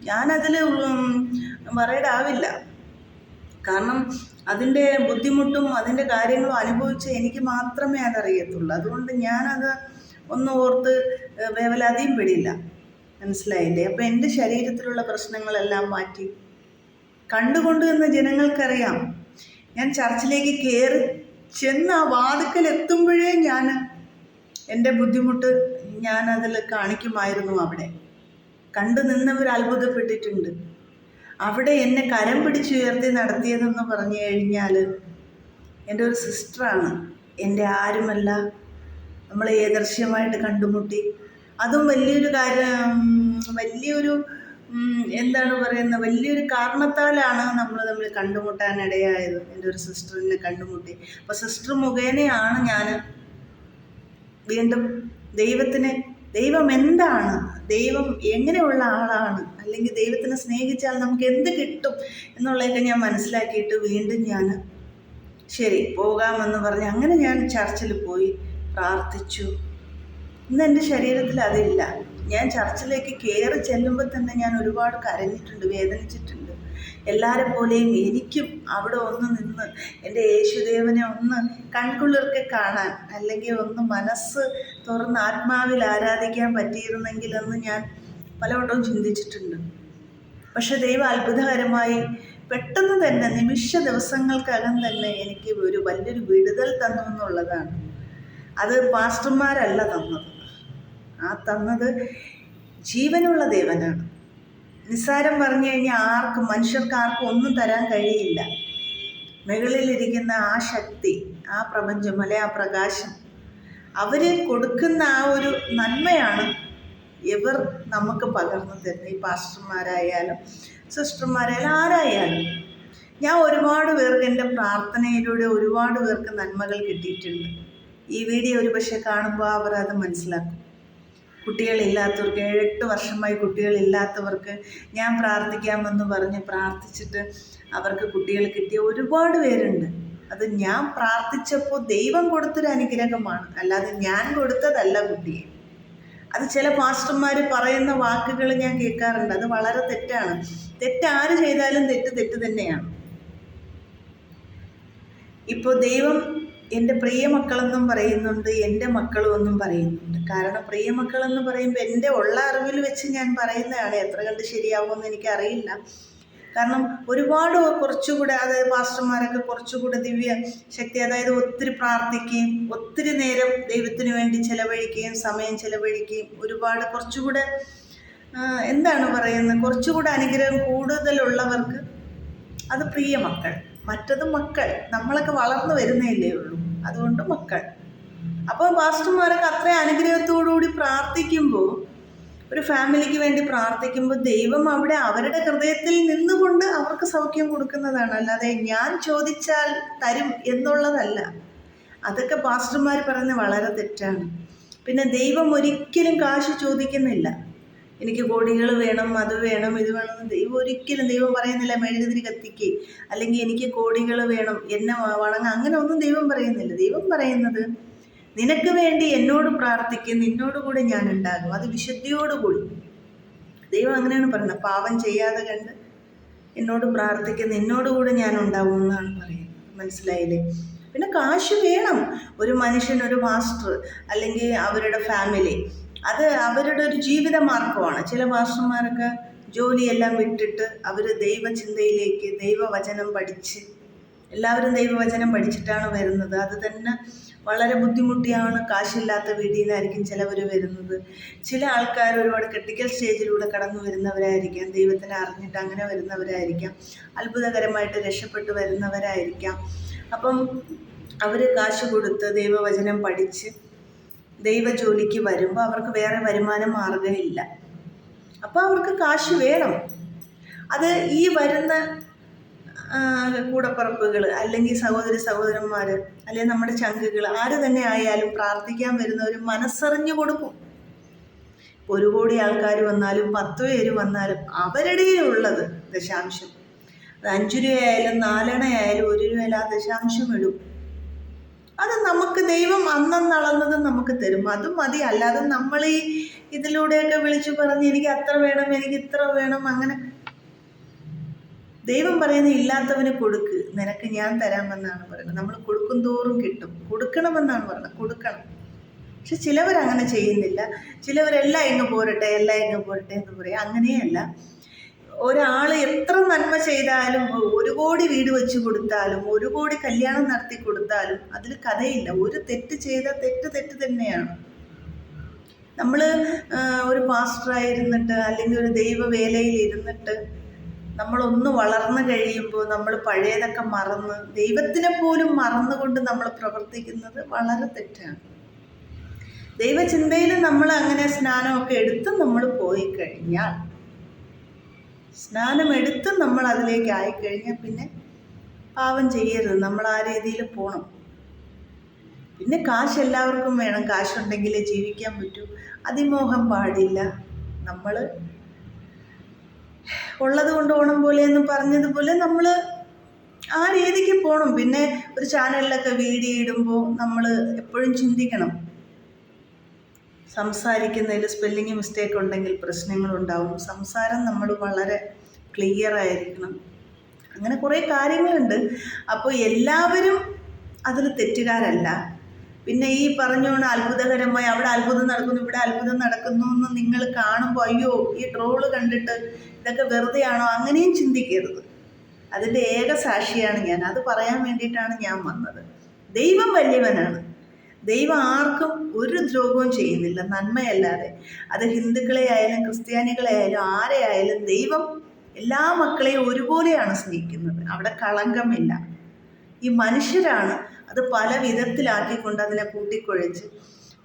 ഞാനതിൽ വറൈഡ് ആവില്ല കാരണം അതിന്റെ ബുദ്ധിമുട്ടും അതിന്റെ കാര്യങ്ങളും അനുഭവിച്ച് എനിക്ക് മാത്രമേ അതറിയത്തുള്ളൂ. അതുകൊണ്ട് ഞാനത് ഒന്ന് ഓർത്ത് വേവലാതിയും പെടില്ല മനസ്സിലായില്ലേ? അപ്പം എന്റെ ശരീരത്തിലുള്ള പ്രശ്നങ്ങളെല്ലാം മാറ്റി. കണ്ടുകൊണ്ട് എന്ന ജനങ്ങൾക്കറിയാം. ഞാൻ ചർച്ചിലേക്ക് കയറി ചെന്ന് ആ വാതുക്കൽ എത്തുമ്പോഴേ ഞാൻ എന്റെ ബുദ്ധിമുട്ട് ഞാനതിൽ കാണിക്കുമായിരുന്നു അവിടെ. കണ്ടു നിന്നവർ അത്ഭുതപ്പെട്ടിട്ടുണ്ട്. അവിടെ എന്നെ കരം പിടിച്ചുയർത്തി നടത്തിയതെന്ന് പറഞ്ഞു കഴിഞ്ഞാൽ എന്റെ ഒരു സിസ്റ്ററാണ്. എന്റെ ആരുമല്ല. നമ്മൾ ഏദർശ്യമായിട്ട് കണ്ടുമുട്ടി. അതും വലിയൊരു കാര്യം വലിയൊരു എന്താണ് പറയുന്നത്? വലിയൊരു കാരണത്താലാണ് നമ്മൾ തമ്മിൽ കണ്ടുമുട്ടാനിടയായത് എന്റെ ഒരു സിസ്റ്ററിനെ കണ്ടുമുട്ടി. അപ്പോൾ സിസ്റ്റർ മുഖേനയാണ് ഞാൻ വീണ്ടും ദൈവത്തിന് ദൈവം എന്താണ്? ദൈവം എങ്ങനെയുള്ള ആളാണ്? അല്ലെങ്കിൽ ദൈവത്തിനെ സ്നേഹിച്ചാൽ നമുക്ക് എന്ത് കിട്ടും എന്നുള്ളതൊക്കെ ഞാൻ മനസ്സിലാക്കിയിട്ട് വീണ്ടും ഞാൻ ശരി പോകാമെന്ന് പറഞ്ഞ് അങ്ങനെ ഞാൻ ചർച്ചിൽ പോയി പ്രാർത്ഥിച്ചു. ഇന്ന് എന്റെ ശരീരത്തിൽ അതില്ല. ഞാൻ ചർച്ചിലേക്ക് കയറി ചെല്ലുമ്പോൾ തന്നെ ഞാൻ ഒരുപാട് കരഞ്ഞിട്ടുണ്ട് വേദനിച്ചിട്ടുണ്ട്. എല്ലാവരെ പോലെയും എനിക്കും അവിടെ ഒന്ന് നിന്ന് എന്റെ യേശുദേവനെ ഒന്ന് കൺകുളിർക്ക് കാണാൻ അല്ലെങ്കിൽ ഒന്ന് മനസ്സ് തുറന്ന് ആത്മാവിൽ ആരാധിക്കാൻ പറ്റിയിരുന്നെങ്കിലെന്ന് ഞാൻ പലവട്ടവും ചിന്തിച്ചിട്ടുണ്ട്. പക്ഷെ ദൈവം അത്ഭുതകരമായി പെട്ടെന്ന് തന്നെ നിമിഷ ദിവസങ്ങൾക്കകം തന്നെ എനിക്ക് ഒരു വലിയൊരു വിടുതൽ തന്നു എന്നുള്ളതാണ്. അത് പാസ്റ്റർമാരല്ല തന്നത്. ആ തന്നത് ജീവനുള്ള ദേവനാണ്. നിസ്സാരം പറഞ്ഞു കഴിഞ്ഞാൽ ആർക്കും മനുഷ്യർക്ക് ആർക്കും ഒന്നും തരാൻ കഴിയില്ല. മുകളിലിരിക്കുന്ന ആ ശക്തി ആ പ്രപഞ്ചം അല്ലെ ആ പ്രകാശം അവർ കൊടുക്കുന്ന ആ ഒരു നന്മയാണ് ഇവർ നമുക്ക് പകർന്നു തരുന്നത്. ഈ പാസ്റ്റർമാരായാലും സിസ്റ്റർമാരായാലും ആരായാലും. ഞാൻ ഒരുപാട് പേർക്ക് എന്റെ പ്രാർത്ഥനയിലൂടെ ഒരുപാട് പേർക്ക് നന്മകൾ കിട്ടിയിട്ടുണ്ട്. ഈ വീഡിയോ ഒരു പക്ഷേ കാണുമ്പോൾ അവർ അത് മനസ്സിലാക്കും. കുട്ടികളില്ലാത്തവർക്ക് ഏഴെട്ട് വർഷമായി കുട്ടികളില്ലാത്തവർക്ക് ഞാൻ പ്രാർത്ഥിക്കാമെന്ന് പറഞ്ഞ് പ്രാർത്ഥിച്ചിട്ട് അവർക്ക് കുട്ടികൾ കിട്ടിയ ഒരുപാട് പേരുണ്ട്. അത് ഞാൻ പ്രാർത്ഥിച്ചപ്പോൾ ദൈവം കൊടുത്തൊരു അനുഗ്രഹമാണ്. അല്ലാതെ ഞാൻ കൊടുത്തതല്ല കുട്ടിയെ. അത് ചില പാസ്റ്റർമാർ പറയുന്ന വാക്കുകൾ ഞാൻ കേൾക്കാറുണ്ട്. അത് വളരെ തെറ്റാണ്. തെറ്റ് ആര് ചെയ്താലും തെറ്റ് തെറ്റ് തന്നെയാണ്. ഇപ്പോൾ ദൈവം എന്റെ പ്രിയ മക്കളെന്നും പറയുന്നുണ്ട് എന്റെ മക്കളും എന്നും പറയുന്നുണ്ട്. കാരണം പ്രിയ മക്കളെന്ന് പറയുമ്പോൾ എന്റെ ഉള്ള അറിവിൽ വെച്ച് ഞാൻ പറയുന്നതാണ് എത്ര കണ്ട് ശരിയാവുമെന്ന് എനിക്കറിയില്ല. കാരണം ഒരുപാട് കുറച്ചുകൂടെ അതായത് പാസ്റ്റർമാരൊക്കെ കുറച്ചുകൂടെ ദിവ്യ ശക്തി അതായത് ഒത്തിരി പ്രാർത്ഥിക്കുകയും ഒത്തിരി നേരം ദൈവത്തിന് വേണ്ടി ചിലവഴിക്കുകയും സമയം ചിലവഴിക്കുകയും ഒരുപാട് കുറച്ചുകൂടെ എന്താണ് പറയുന്നത്? കുറച്ചുകൂടെ അനുഗ്രഹം കൂടുതലുള്ളവർക്ക് അത് പ്രിയ മക്കൾ മറ്റത് മക്കൾ. നമ്മളൊക്കെ വളർന്നു വരുന്നേല്ലേ ഉള്ളൂ. അതുകൊണ്ട് മക്കൾ. അപ്പോൾ പാസ്റ്റർമാരൊക്കെ അത്രയും അനുഗ്രഹത്തോടുകൂടി പ്രാർത്ഥിക്കുമ്പോൾ ഒരു ഫാമിലിക്ക് വേണ്ടി പ്രാർത്ഥിക്കുമ്പോൾ ദൈവം അവിടെ അവരുടെ ഹൃദയത്തിൽ നിന്നുകൊണ്ട് അവർക്ക് സൗഖ്യം കൊടുക്കുന്നതാണ്. അല്ലാതെ ഞാൻ ചോദിച്ചാൽ തരും എന്നുള്ളതല്ല. അതൊക്കെ പാസ്റ്റർമാർ പറയുന്നത് വളരെ തെറ്റാണ്. പിന്നെ ദൈവം ഒരിക്കലും കാശ് ചോദിക്കുന്നില്ല. എനിക്ക് കോടികൾ വേണം അത് വേണം ഇത് വേണം ദൈവം ഒരിക്കലും ദൈവം പറയുന്നില്ല മെഴുകുതിരി കത്തിക്ക്. അല്ലെങ്കിൽ എനിക്ക് കോടികൾ വേണം എന്നെ വണങ്ങ. അങ്ങനെ ഒന്നും ദൈവം പറയുന്നില്ല. ദൈവം പറയുന്നത് നിനക്ക് വേണ്ടി എന്നോട് പ്രാർത്ഥിക്കും നിന്നോട് കൂടെ ഞാൻ ഉണ്ടാകും. അത് വിശുദ്ധിയോടുകൂടി ദൈവം അങ്ങനെയാണ് പറയുന്നത്. പാപം ചെയ്യാതെ കണ്ട് എന്നോട് പ്രാർത്ഥിക്കുന്ന എന്നോട് കൂടെ ഞാൻ ഉണ്ടാവും എന്നാണ് പറയുന്നത്. മനസ്സിലായില്ലേ? പിന്നെ കാശ് വേണം. ഒരു മനുഷ്യൻ ഒരു മാസ്റ്റർ അല്ലെങ്കിൽ അവരുടെ ഫാമിലി അത് അവരുടെ ഒരു ജീവിത മാർഗമാണ്. ചില മാസ്റ്റർമാരൊക്കെ ജോലിയെല്ലാം വിട്ടിട്ട് അവർ ദൈവചിന്തയിലേക്ക് ദൈവവചനം പഠിച്ച് എല്ലാവരും ദൈവവചനം പഠിച്ചിട്ടാണ് വരുന്നത്. അത് തന്നെ വളരെ ബുദ്ധിമുട്ടിയാണ്. കാശില്ലാത്ത വീട്ടിൽ നിന്നായിരിക്കും ചിലവർ വരുന്നത്. ചില ആൾക്കാർ ഒരുപാട് ക്രിട്ടിക്കൽ സ്റ്റേജിലൂടെ കടന്നു വരുന്നവരായിരിക്കാം. ദൈവത്തിനെ അറിഞ്ഞിട്ട് അങ്ങനെ വരുന്നവരായിരിക്കാം. അത്ഭുതകരമായിട്ട് രക്ഷപ്പെട്ടു വരുന്നവരായിരിക്കാം. അപ്പം അവർ കാശ് കൊടുത്ത് ദൈവവചനം പഠിച്ച് ദൈവജോലിക്ക് വരുമ്പോൾ അവർക്ക് വേറെ വരുമാന മാർഗമില്ല അപ്പോൾ അവർക്ക് കാശ് വേണം. അത് ഈ വരുന്ന കൂടപ്പറപ്പുകൾ അല്ലെങ്കിൽ സഹോദരി സഹോദരന്മാർ അല്ലെങ്കിൽ നമ്മുടെ ചങ്കുകൾ ആര് തന്നെ ആയാലും പ്രാർത്ഥിക്കാൻ വരുന്നവർ മനസ്സറിഞ്ഞു കൊടുക്കും. ഒരു കോടി ആൾക്കാർ വന്നാലും പത്ത് പേര് വന്നാലും അവരുടെ ഉള്ളത് ദശാംശം. അത് അഞ്ച് രൂപയായാലും നാലണയായാലും ഒരു രൂപയായാലും ആ ദശാംശം ഇടും. അത് നമുക്ക് ദൈവം അന്നന്ന് അളന്നത് നമുക്ക് തരും. അതും മതി. അല്ലാതെ നമ്മൾ ഈ ഇതിലൂടെയൊക്കെ വിളിച്ചു പറഞ്ഞ് എനിക്ക് അത്ര വേണം എനിക്ക് ഇത്ര വേണം അങ്ങനെ ദൈവം പറയുന്ന ഇല്ലാത്തവന് കൊടുക്ക്. നിനക്ക് ഞാൻ തരാമെന്നാണ് പറയുന്നത്. നമ്മൾ കൊടുക്കും തോറും കിട്ടും. കൊടുക്കണമെന്നാണ് പറയുന്നത്. കൊടുക്കണം. പക്ഷെ ചിലവരങ്ങനെ ചെയ്യുന്നില്ല. ചിലവരെല്ലാം ഇങ്ങ് പോരട്ടെ എല്ലാം ഇങ്ങ് പോരട്ടെ എന്ന് പറയും. അങ്ങനെയല്ല. ഒരാൾ എത്ര നന്മ ചെയ്താലും ഒരു കോടി വീട് വെച്ച് കൊടുത്താലും ഒരു കോടി കല്യാണം നടത്തി കൊടുത്താലും അതിൽ കഥയില്ല. ഒരു തെറ്റ് ചെയ്ത തെറ്റ് തെറ്റ് തന്നെയാണ്. നമ്മൾ ഒരു പാസ്റ്ററായിരുന്നിട്ട് അല്ലെങ്കിൽ ഒരു ദൈവ ദൈവവേലയിൽ ഇരുന്നിട്ട് നമ്മളൊന്ന് വളർന്നു കഴിയുമ്പോൾ നമ്മൾ പഴയതൊക്കെ മറന്ന് ദൈവത്തിനെ പോലും മറന്നുകൊണ്ട് നമ്മൾ പ്രവർത്തിക്കുന്നത് വളരെ തെറ്റാണ്. ദൈവചിന്തയിൽ നമ്മൾ അങ്ങനെ സ്നാനമൊക്കെ എടുത്ത് നമ്മൾ പോയി കഴിഞ്ഞാൽ സ്നാനം എടുത്ത് നമ്മൾ അതിലേക്ക് ആയിക്കഴിഞ്ഞാൽ പിന്നെ പാവം ചെയ്യരുത്. നമ്മൾ ആ രീതിയിൽ പോകണം പിന്നെ കാശ് എല്ലാവർക്കും വേണം. കാശുണ്ടെങ്കിലേ ജീവിക്കാൻ പറ്റൂ. അതിമോഹം പാടില്ല. നമ്മൾ ഉള്ളത് കൊണ്ട് ഓണം പോലെ എന്ന് പറഞ്ഞതുപോലെ നമ്മൾ ആ രീതിക്ക് പോകണം പിന്നെ ഒരു ചാനലിലൊക്കെ വീഡിയോ ഇടുമ്പോൾ നമ്മൾ എപ്പോഴും ചിന്തിക്കണം. സംസാരിക്കുന്നതിൽ സ്പെല്ലിങ് മിസ്റ്റേക്ക് ഉണ്ടെങ്കിൽ പ്രശ്നങ്ങളുണ്ടാവും സംസാരം നമ്മൾ വളരെ ക്ലിയർ ആയിരിക്കണം. അങ്ങനെ കുറേ കാര്യങ്ങളുണ്ട്. അപ്പോൾ എല്ലാവരും അതിൽ തെറ്റുകാരല്ല. പിന്നെ ഈ പറഞ്ഞുകൊണ്ട് അത്ഭുതകരമായി അവിടെ അത്ഭുതം നടക്കുന്നു ഇവിടെ അത്ഭുതം നടക്കുന്നു എന്ന് നിങ്ങൾ കാണുമ്പോൾ അയ്യോ ഈ ട്രോൾ കണ്ടിട്ട് ഇതൊക്കെ വെറുതെയാണോ? അങ്ങനെയും ചിന്തിക്കരുത്. അതിന്റെ ഏക സാക്ഷിയാണ് ഞാൻ. അത് പറയാൻ വേണ്ടിയിട്ടാണ് ഞാൻ വന്നത്. ദൈവം വലിയവനാണ്. ദൈവം ആർക്കും ഒരു ദ്രോഹവും ചെയ്യുന്നില്ല നന്മയല്ലാതെ. അത് ഹിന്ദുക്കളെ ആയാലും ക്രിസ്ത്യാനികളെ ആയാലും ആരെ ആയാലും ദൈവം എല്ലാ മക്കളെയും ഒരുപോലെയാണ് സ്നേഹിക്കുന്നത്. അവിടെ കളങ്കമില്ല. ഈ മനുഷ്യരാണ് അത് പല വിധത്തിലാക്കിക്കൊണ്ട് അതിനെ കൂട്ടിക്കുഴച്ച്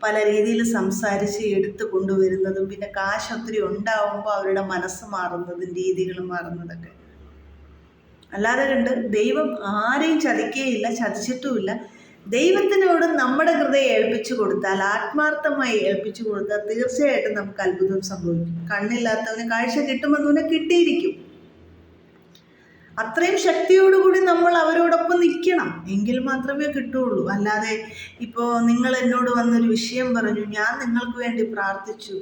പല രീതിയിൽ സംസാരിച്ച് എടുത്തു കൊണ്ടുവരുന്നതും പിന്നെ കാശ് ഒത്തിരി ഉണ്ടാവുമ്പോൾ അവരുടെ മനസ്സ് മാറുന്നതും രീതികൾ മാറുന്നതൊക്കെ. അല്ലാതെ കണ്ട് ദൈവം ആരെയും ചതിക്കുകയില്ല ചതിച്ചിട്ടുമില്ല. ദൈവത്തിനോട് നമ്മുടെ ഹൃദയം ഏൽപ്പിച്ചു കൊടുത്താൽ ആത്മാർത്ഥമായി ഏൽപ്പിച്ചു കൊടുത്താൽ തീർച്ചയായിട്ടും നമുക്ക് അത്ഭുതം സംഭവിക്കും. കണ്ണില്ലാത്തവന് കാഴ്ച കിട്ടുമെന്നവന് കിട്ടിയിരിക്കും. അത്രയും ശക്തിയോടുകൂടി നമ്മൾ അവരോടൊപ്പം നിൽക്കണം. എങ്കിൽ മാത്രമേ കിട്ടുള്ളൂ അല്ലാതെ ഇപ്പോൾ നിങ്ങൾ എന്നോട് വന്നൊരു വിഷയം പറഞ്ഞു ഞാൻ നിങ്ങൾക്ക് വേണ്ടി പ്രാർത്ഥിച്ചു.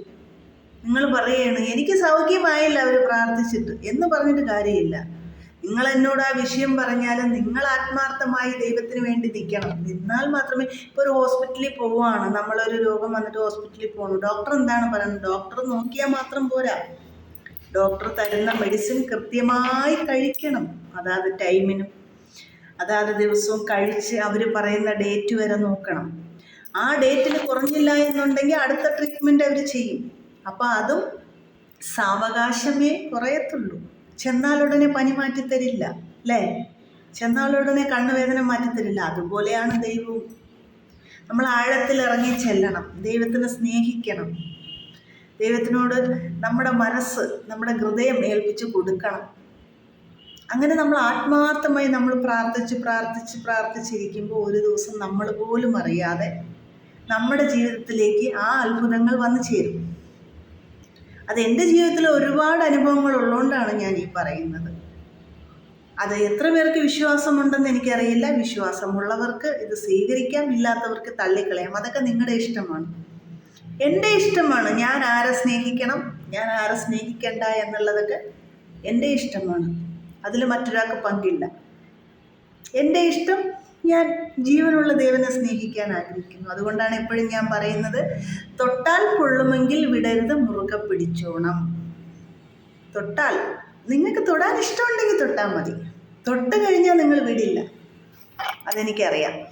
നിങ്ങൾ പറയുകയാണ് എനിക്ക് സൗഖ്യമായില്ല അവർ പ്രാർത്ഥിച്ചിട്ട് എന്ന് പറഞ്ഞിട്ട് കാര്യമില്ല. നിങ്ങൾ എന്നോട് ആ വിഷയം പറഞ്ഞാൽ നിങ്ങൾ ആത്മാർത്ഥമായി ദൈവത്തിന് വേണ്ടി നിൽക്കണം. നിന്നാൽ മാത്രമേ ഇപ്പോൾ ഒരു ഹോസ്പിറ്റലിൽ പോവുകയാണ്. നമ്മളൊരു രോഗം വന്നിട്ട് ഹോസ്പിറ്റലിൽ പോകണം ഡോക്ടർ എന്താണ് പറയുന്നത്? ഡോക്ടർ നോക്കിയാൽ മാത്രം പോരാ. ഡോക്ടർ തരുന്ന മെഡിസിൻ കൃത്യമായി കഴിക്കണം. അതാത് ടൈമിനും അതാത് ദിവസവും കഴിച്ച് അവർ പറയുന്ന ഡേറ്റ് വരെ നോക്കണം. ആ ഡേറ്റിൽ കുറഞ്ഞില്ല എന്നുണ്ടെങ്കിൽ അടുത്ത ട്രീറ്റ്മെന്റ് അവർ ചെയ്യും. അപ്പോൾ അതും സാവകാശമേ കുറയത്തുള്ളൂ. ചെന്നാലുടനെ പനി മാറ്റിത്തരില്ല അല്ലേ? ചെന്നാലുടനെ കണ്ണുവേദന മാറ്റിത്തരില്ല. അതുപോലെയാണ് ദൈവവും. നമ്മൾ ആഴത്തിൽ ഇറങ്ങി ചെല്ലണം. ദൈവത്തിനെ സ്നേഹിക്കണം. ദൈവത്തിനോട് നമ്മുടെ മനസ്സ് നമ്മുടെ ഹൃദയം ഏൽപ്പിച്ച് കൊടുക്കണം. അങ്ങനെ നമ്മൾ ആത്മാർത്ഥമായി നമ്മൾ പ്രാർത്ഥിച്ച് പ്രാർത്ഥിച്ച് പ്രാർത്ഥിച്ചിരിക്കുമ്പോൾ ഒരു ദിവസം നമ്മൾ പോലും അറിയാതെ നമ്മുടെ ജീവിതത്തിലേക്ക് ആ അത്ഭുതങ്ങൾ വന്നു ചേരും. അത് എന്റെ ജീവിതത്തിൽ ഒരുപാട് അനുഭവങ്ങൾ ഉള്ളതുകൊണ്ടാണ് ഞാൻ ഈ പറയുന്നത്. അത് എത്ര പേർക്ക് വിശ്വാസമുണ്ടെന്ന് എനിക്കറിയില്ല. വിശ്വാസമുള്ളവർക്ക് ഇത് സ്വീകരിക്കാം ഇല്ലാത്തവർക്ക് തള്ളിക്കളയാം. അതൊക്കെ നിങ്ങളുടെ ഇഷ്ടമാണ്. എന്റെ ഇഷ്ടമാണ് ഞാൻ ആരെ സ്നേഹിക്കണം ഞാൻ ആരെ സ്നേഹിക്കണ്ട എന്നുള്ളതൊക്കെ എന്റെ ഇഷ്ടമാണ്. അതിൽ മറ്റൊരാൾക്ക് പങ്കില്ല. എന്റെ ഇഷ്ടം ഞാൻ ജീവനുള്ള ദൈവനെ സ്നേഹിക്കാൻ ആഗ്രഹിക്കുന്നു. അതുകൊണ്ടാണ് എപ്പോഴും ഞാൻ പറയുന്നത് തൊട്ടാൽ പൊള്ളുമെങ്കിൽ വിടരുത് മുറുകെ പിടിച്ചോണം. തൊട്ടാൽ. നിങ്ങൾക്ക് തൊടാൻ ഇഷ്ടമുണ്ടെങ്കിൽ തൊട്ടാൽ മതി. തൊട്ട് കഴിഞ്ഞാൽ നിങ്ങൾ വിടില്ല. അതെനിക്കറിയാം.